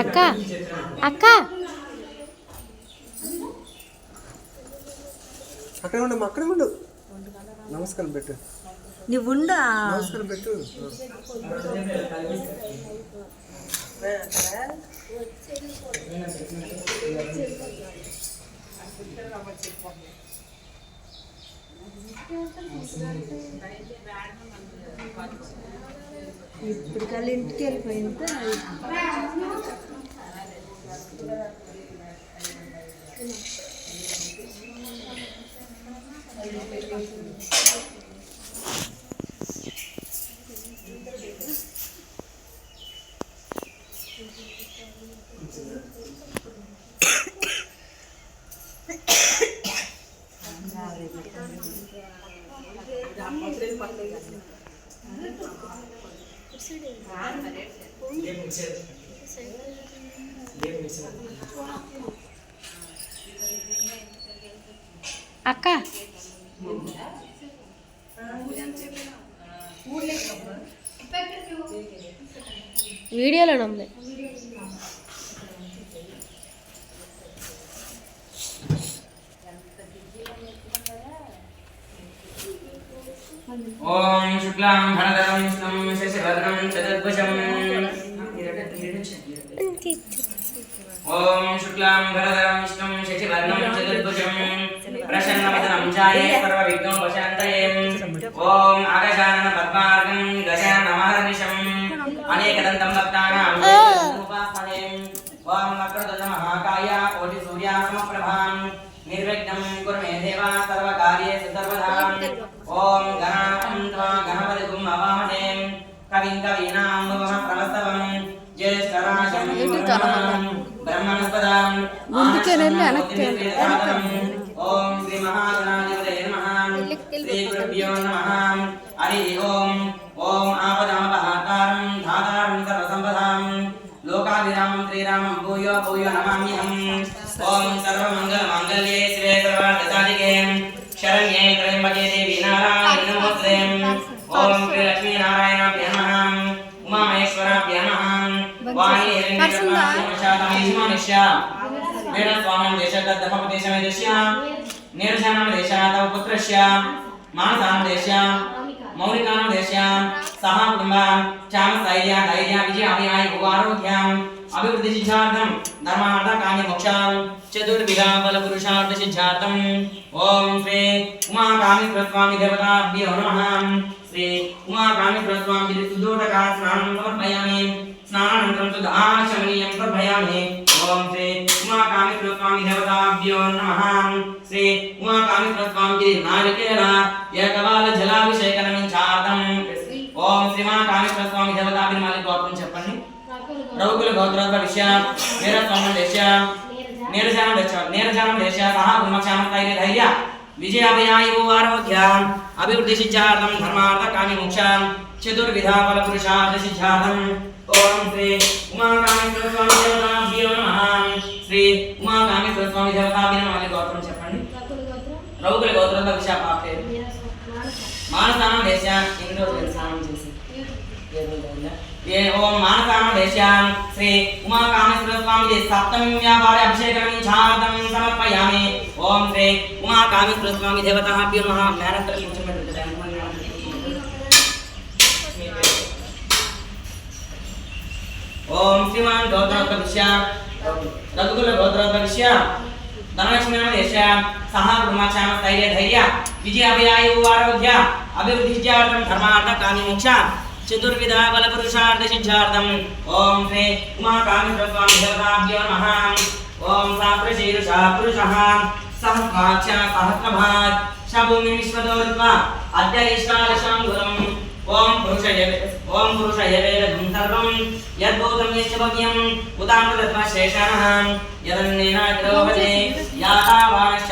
అక్క అక్క. అక్కడ ఉండు అక్కడ ఉండు. నమస్కారం పెట్టు. నువ్వు ఉండా నమస్కారం పెట్టు. ఇప్పుడు కళ్ళు ఇంటికి వెళ్ళిపోయింది. అక్క. వీడియోలో నమ్మే ఓం శుక్లాం శశివర్ణం చతుర్భుజం. ఓం శుక్లాం విష్ణుం శశివర్ణం చతుర్భుజం. ప్రసన్నవదనం ఛాయే సర్వవిఘ్నోపశాంతయే. ఓం ఆగజానన పద్మార్గం గజానమహర్నిశం అనేకదంతం భక్తానాం ఉపాసనే ఓం వక్రతుండ మహాకాయ కోటి సూర్యా సమప్రభాం నిర్విఘ్నం కురు మే దేవా సర్వకార్యేషు సర్వదా. ఓం గణాం బ్రహ్మణస్పదాం ముందుకేనెళ్ళి వెనక్కి ఓం శ్రీ మహాగణాధిపతయే నమః. శ్రీ గురుభ్యో నమః. హరి ఓం. ఓం ఆపదామపహాకారం ధాతారం సర్వసంపదాం. లోకాభిరామం శ్రీరామం భూయో భూయో నమామ్యహం. ఓం సర్వమంగళమాంగళ్యే శివే సర్వార్థసాధికే. శరణ్యే త్రయంబకే దేవి నారాయణి నమోస్తే. ఓం శ్రీ లక్ష్మీ నారాయణాభ్య నమః ఉమామహేశ్వరాభ్య నమః వాణి హిరణ్యగర్భాభ్య వేణ స్వామం దేశగద్ధమపదేశమేదస్య నిర్జనం దేశాత్ తవ పుత్రస్య మానసాం దేశ్య. మౌలికానం దేశ్య. సహ కుటుంబ. క్షామ స్థైర్య ధైర్య విజయ అభియాయ భువారోగ్యం అభివృద్ధి సిద్ధార్థం. ధర్మార్థ కామ్య మోక్షాం. చతుర్విధ బల పురుషార్థ సిద్ధార్థం. ఓం శ్రీ ఉమా కామేశ్వర స్వామి దేవతాభ్యో నమః. శ్రీ ఉమా కామేశ్వర స్వామి స్నానం సమర్పయామి. స్నానానంతరం సుధాశమనీయం సమర్పయామి ఓం శ్రీ ఉమా కామేశ్వర స్వామి దేవతాభ్యో నమః శ్రీ ఉమా కామేశ్వర స్వామి నారికేల ఏకవాల జలాభిషేకనమించార్థం ఓం శ్రీ ఉమా కామేశ్వర స్వామి దేవతాభిని మళ్ళీ గోత్రం చెప్పండి। రౌకుల గోత్రోద్భ విషయ వీరస్వామి దేశ నీరజానం దేశ నీరజానం దేశ సహా గుణక్షామ ధైర్య ధైర్య విజయాభయాయు ఆరోగ్య అభివృద్ధి సిద్ధార్థం ధర్మార్థ కామి మోక్ష చతుర్విధ ఫల పురుషార్థ సిద్ధార్థం ఓం శ్రీ ఉమా కామేశ్వర స్వామి దేవతాభ్యో నమః శ్రీ ఉమా కామేశ్వర స్వామి దేవతాభ్యో నమః మళ్ళీ గోత్రం చెప్పండి. రఘుకుల గోత్రోద్భ విషయ పాపే మానసానం దేశ ఎన్ని రోజులు స్నానం చేసి. ఏ ఓం మానసామ దేశ్యాం శ్రీ ఉమా కామేశ్వర స్వామి సప్తమి వ్యాపార అభిషేకం ఛాదం సమర్పయామి. ఓం శ్రీ ఉమా కామేశ్వర స్వామి దేవతాభ్యో నమః మేనంతర కూర్చోబెట్టుకుంటారు ఓం శ్రీమాన్ గౌతమ విషయ రఘుకుల గోత్రోద్భ విషయ ధనలక్ష్మీ నామ దేశ సహా కుటుంబాక్షామ స్థైర్య ధైర్య విజయ అభయాయు ఆరోగ్య అభివృద్ధి సిద్ధ్యార్థం ధర్మార్థ కామి మోక్ష చతుర్విధ బల పురుషార్థ సిద్ధ్యార్థం ఓం శ్రీ ఉమా కామేశ్వర స్వామి దేవతాభ్యో నమః ఓం సాత్రశీరుష పురుషః సహస్రాక్ష సహస్రభాత్ శభూమి విశ్వదోర్వ అద్యరిష్టాలశాంగురం ఓం పురుషయ ఓం పురుషయ వేదం సర్వం యద్భూతం యశ్చ భవ్యం ఉదామృతత్వ శేషానః యదన్నేన ద్రోహతే యాతావానశ్చ